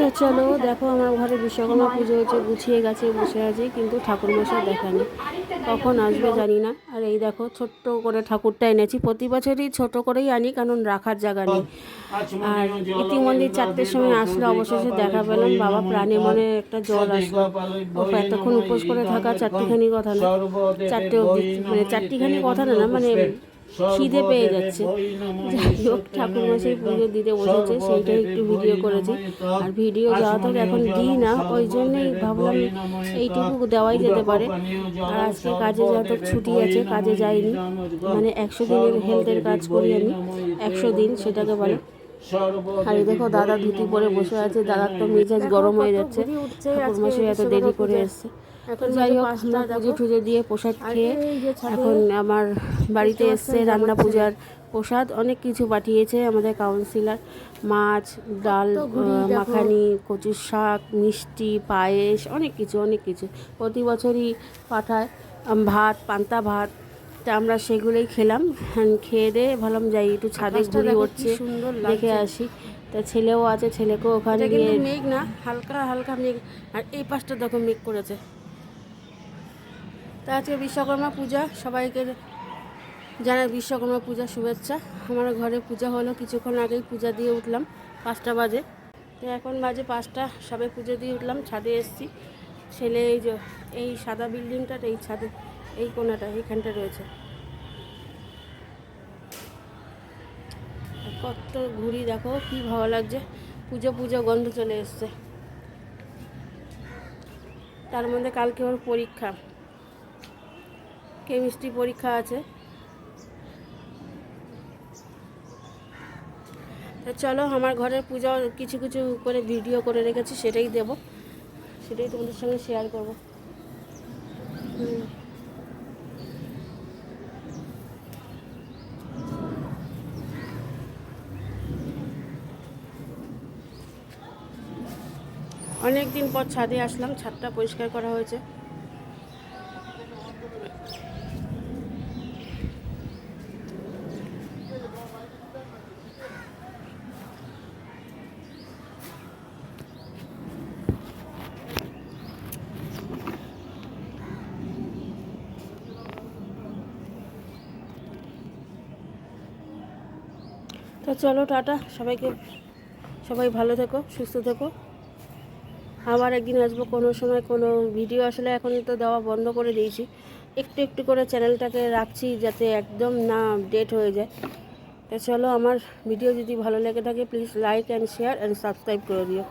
তো চলো দেখো আমার ঘরে বিশ্বকর্মা পুজো হচ্ছে, গুছিয়ে গেছে, বসে আছে, কিন্তু ঠাকুরমশাই দেখানি কখন আসবে জানি না। আর এই দেখো, ছোট্ট করে ঠাকুরটা এনেছি। প্রতি বছরই ছোট করেই আনি, কারণ রাখার জায়গা নেই। আর ইতিমধ্যে চারটের সময় আসলে অবশেষে দেখা পেলাম। বাবা প্রাণে মনে একটা জল আসলো। ও এতক্ষণ উপোস করে থাকা চারটিখানি কথা না, চারটে অবধি মানে চারটিখানি কথা না মানে খিদে পেয়ে যাচ্ছে। যাই হোক ঠাকুরমশাই পুজো দিতে বসেছে, সেইটাই একটু ভিডিও করেছি। আর ভিডিও যাওয়া তো এখন দিই না, ওই জন্যই ভাবলাম এইটুকু দেওয়াই যেতে পারে। আর আজকে কাজে যত ছুটি আছে, কাজে যাইনি। মানে একশো দিনের হেলথের কাজ করি আমি, একশো দিন সেটাকে বলে। আর দেখো, দাদা ধুতি পরে বসে আছে, দাদার তো মেজাজ গরম হয়ে যাচ্ছে। ঠাকুরমশাই এত দেরি করে এসছে। এখন যাই হোক আমরা পুজো টুজো দিয়ে প্রসাদ খেয়ে এখন আমার বাড়িতে এসছে রান্না পূজার প্রসাদ। অনেক কিছু পাঠিয়েছে আমাদের কাউন্সিলার মাছ ডাল মাখানি কচুর শাক মিষ্টি পায়েস অনেক কিছু অনেক কিছু। প্রতি বছরই পাঠায় ভাত পান্তা ভাত। তা আমরা সেগুলোই খেলাম। হ্যাঁ, খেয়ে দিয়ে ভাবলাম যাই একটু ছাদে ঘুরে উঠছে দেখে আসি। তা ছেলেও আছে ছেলেকেও ওখানে মেঘ না হালকা হালকা মেঘ। আর এই পাশটা দেখো মেঘ করেছে। তা আজকে বিশ্বকর্মা পূজা। সবাইকে জানাই বিশ্বকর্মা পূজা শুভেচ্ছা। আমার ঘরে পূজা হলো, কিছুক্ষণ আগেই পূজা দিয়ে উঠলাম, পাঁচটা বাজে। তো এখন বাজে পাঁচটা, সবে পুজো দিয়ে উঠলাম, ছাদে এসেছি। ছেলে এই যে, এই সাদা বিল্ডিংটা এই ছাদে, এই কোনাটা এইখানটা রয়েছে। কত ঘুরি দেখো, কি ভালো লাগছে। পুজো পুজো, গন্ধ চলে এসছে। তার মধ্যে কালকে ওর পরীক্ষা। কেমিস্ট্রি পরীক্ষা আছে। তো চলো, আমার ঘরের পূজা কিছু কিছু করে ভিডিও করে রেখেছি, সেটাই দেব। সেটাই তোমাদের সঙ্গে শেয়ার করব। অনেক দিন পর ছাদে আসলাম, ছাদটা পরিষ্কার করা হয়েছে। তো চলো টাটা, সবাইকে, সবাই ভালো থেকো, সুস্থ থেকো। আবার একদিন আসব কোনো সময়, কোনো ভিডিও আসলে এখন তো দেওয়া বন্ধ করে দিয়েছি। একটু একটু করে চ্যানেলটাকে রাখছি যাতে একদম না ডেট হয়ে যায়। তো চলো আমার ভিডিও যদি ভালো লেগে থাকে please like and share and subscribe করে দিও।